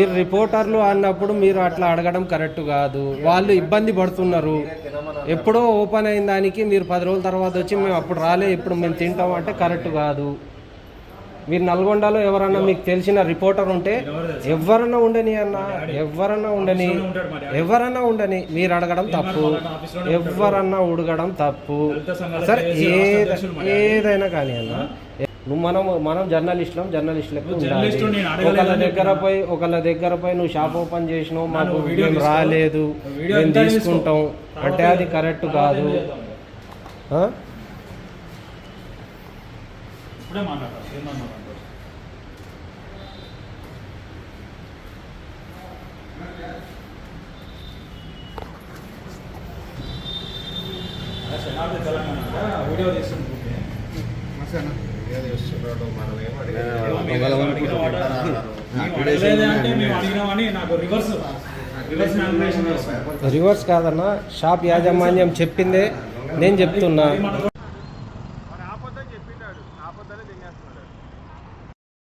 మీరు రిపోర్టర్లు అన్నప్పుడు మీరు అట్లా అడగడం కరెక్ట్ కాదు. వాళ్ళు ఇబ్బంది పడుతున్నారు. ఎప్పుడో ఓపెన్ అయిన దానికి మీరు పది రోజుల తర్వాత వచ్చి మేము అప్పుడు రాలే ఇప్పుడు మేము తింటాం అంటే కరెక్ట్ కాదు. మీరు నల్గొండలో ఎవరన్నా మీకు తెలిసిన రిపోర్టర్ ఉంటే ఎవరన్నా ఉండని అన్న ఎవరన్నా ఉండని ఎవరన్నా ఉండని మీరు అడగడం తప్పు. ఎవరన్నా ఉడగడం తప్పు. సరే ఏదైనా కానీ అన్న నువ్వు మనం మనం జర్నలిస్టులం జర్నలిస్టులకు ఉండాలి. జర్నలిస్టు నేను అడగలేదని ఒకళ్ళ దగ్గర పోయి ఒకళ్ళ దగ్గర పోయి నువ్వు షాప్ ఓపెన్ చేసినావు మాకు వీడియో. రాలేదు మేము. తీసుకుంటాం. అంటే అది కరెక్ట్ కాదు. తెలంగాణ వీడియో తీస్తుంటే అంటే మేము అడిగినామని నాకు రివర్స్ కాదన్న షాప్ యాజమాన్యం చెప్పిందే నేను చెప్తున్నా. చెప్పిండాడు. ఆపొద్దనే తినేస్తున్నాడు.